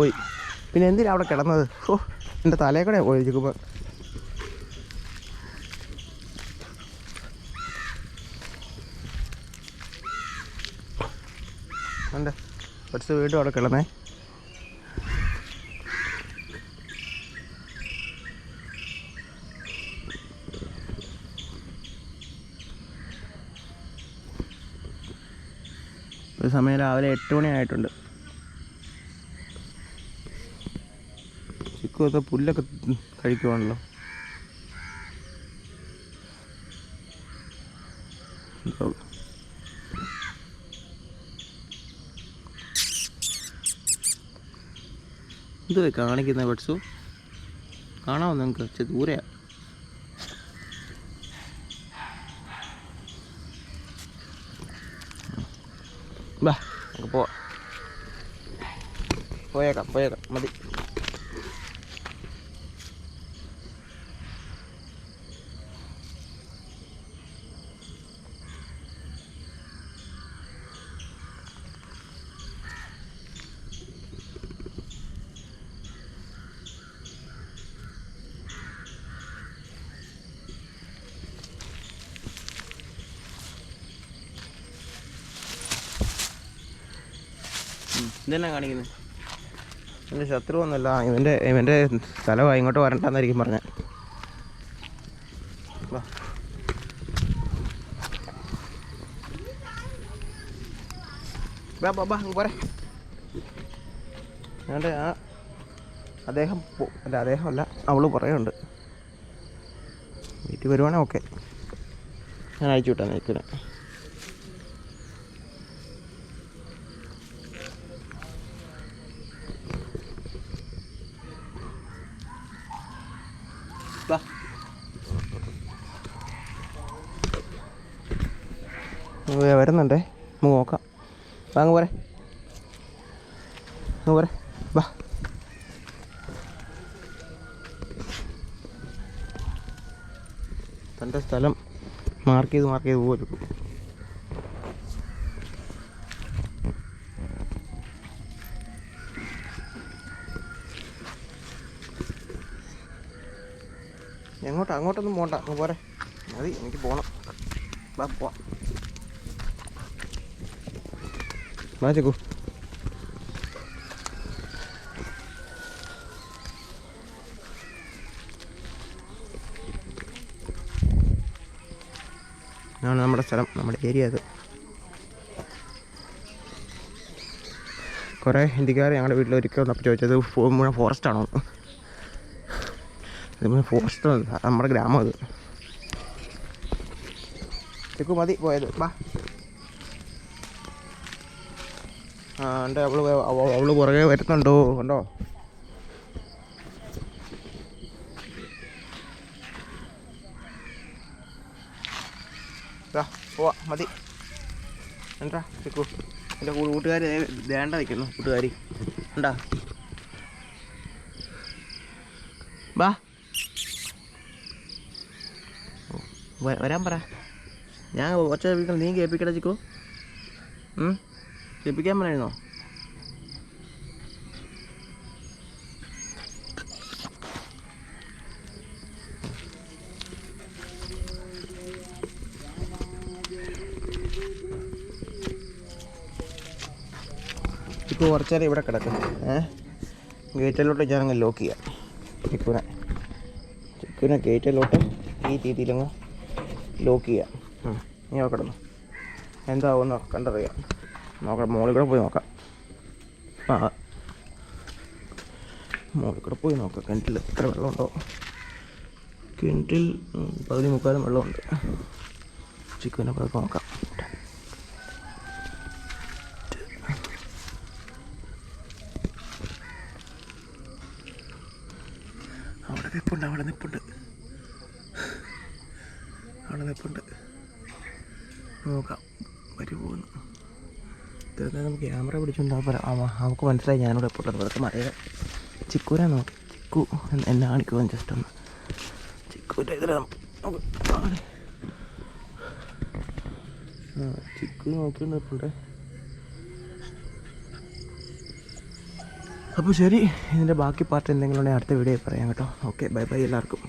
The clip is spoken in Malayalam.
പോയി. പിന്നെ എന്തിനാ അവിടെ കിടന്നത്? ഓ എന്റെ തലയിൽ പോയി ചിക്കുമ്പോൾ ഉണ്ട് കുറച്ച് വീണ്ടും അവിടെ കിടന്നേ. ഒരു സമയം രാവിലെ എട്ട് മണി ആയിട്ടുണ്ട് ചിക്കുമൊക്കെ പുല്ലൊക്കെ കഴിക്കുവാണല്ലോ? എന്തോ. എന്തുവാ കാണിക്കുന്ന ബഡ്സു കാണാമോ നിങ്ങൾക്ക് ഇച്ചിരി ദൂരെയാ. ബാ പോയേക്കാം പോയേക്കാം. മതി. ഇതെന്നാ കാണിക്കുന്നത് എന്റെ ശത്രു ഒന്നുമല്ല ഇവന്റെ ഇവന്റെ സ്ഥലമാണ് ഇങ്ങോട്ട് വരണ്ടെന്നായിരിക്കും പറഞ്ഞ. പോരെ. ഞങ്ങളുടെ ആ അദ്ദേഹം അല്ല അവൾ പറയുന്നുണ്ട് വീട്ടിൽ വരുവാണെ ഓക്കെ ഞാൻ അയച്ചു വിട്ടാ നിൽക്കുന്നത് വാ വരുന്നുണ്ടേ. നമുക്ക് നോക്കാം. വാങ്ങ പോരെ. പോരെ. വാ. തന്റെ സ്ഥലം മാർക്ക് ചെയ്ത് മാർക്ക് ചെയ്ത് പോലും എങ്ങോട്ട്? അങ്ങോട്ടൊന്നും പോകണ്ട അങ്ങ് പോരെ. മതി എനിക്ക് പോകണം വാ പോവാം. വാ ചെക്കു. ഇതാണ് നമ്മുടെ സ്ഥലം നമ്മുടെ ഏരിയ അത്. കുറേ ഹിന്ദിക്കാർ ഞങ്ങളുടെ വീട്ടിൽ ഒരിക്കൽ വന്നപ്പോൾ ചോദിച്ചത് മുഴുവൻ ഫോറസ്റ്റ് ആണോ? എന്ന്. ഇത് മുഴുവൻ ഫോറസ്റ്റ് നമ്മുടെ ഗ്രാമം അത്. ചെക്കു മതി പോയത്. ബാ. ആ എന്റെ അവൾ അവൾ പുറകെ വരുന്നുണ്ടോ? കണ്ടോ? പോവാ. മതി. എന്താ? ചെക്കു എന്റെ കൂട്ടുകാർ വേണ്ട നിൽക്കുന്നു കൂട്ടുകാരി. ഉണ്ടാ ബാ വ- വരാൻ പറ. ഞാൻ ഒച്ച കേൾപ്പിക്കണം നീ കേൾപ്പിക്കട ചിക്കു? കേൾപ്പിക്കാൻ പറയായിരുന്നോ ഇപ്പോൾ കുറച്ച് നേരം ഇവിടെ കിടക്കും ഏ? ഗേറ്റിലോട്ട് ഞാനങ്ങ് ലോക്ക് ചെയ്യാം. ചിക്കുനെ. ചിക്കുനെ ഗേറ്റിലോട്ട് ഈ രീതിയിലങ്ങ് ലോക്ക് ചെയ്യാം. നീ നോക്കണം എന്താവും കണ്ടറിയാം. നോക്കാം മോളിൽ കൂടെ പോയി നോക്കാം. ആ. മോളിൽ കൂടെ പോയി നോക്കാം. കിണറ്റിൽ എത്ര വെള്ളമുണ്ടോ? കിണറ്റിൽ പകുതി മുക്കാലും വെള്ളമുണ്ട്. ചിക്കനെ പോയി നോക്കാം. അവിടെ നിൽപ്പുണ്ട് അവിടെ നിൽപ്പുണ്ട് അവിടെ നിൽപ്പുണ്ട് നോക്കാം. വരി പോകുന്നു. തീർച്ചയായും നമുക്ക് ക്യാമറ പിടിച്ചുകൊണ്ട് നമുക്ക് മനസ്സിലായി ഞാനിവിടെ എപ്പോഴും അതൊക്കെ മറിയ ചിക്കൂരാ നോക്കി ചിക്കു എന്ന് കാണിക്കുവാൻ ജസ്റ്റ് ഒന്ന്. ചിക്കൂന്റെ ഇതിൽ ചിക്കു നോക്കി നിൽപ്പുണ്ട് അപ്പോൾ ശരി. ഇതിന്റെ ബാക്കി പാർട്ട് എന്തെങ്കിലും ഉണ്ടെങ്കിൽ അടുത്ത വീഡിയോ പറയാം കേട്ടോ. ഓക്കെ ബൈ ബൈ എല്ലാവർക്കും.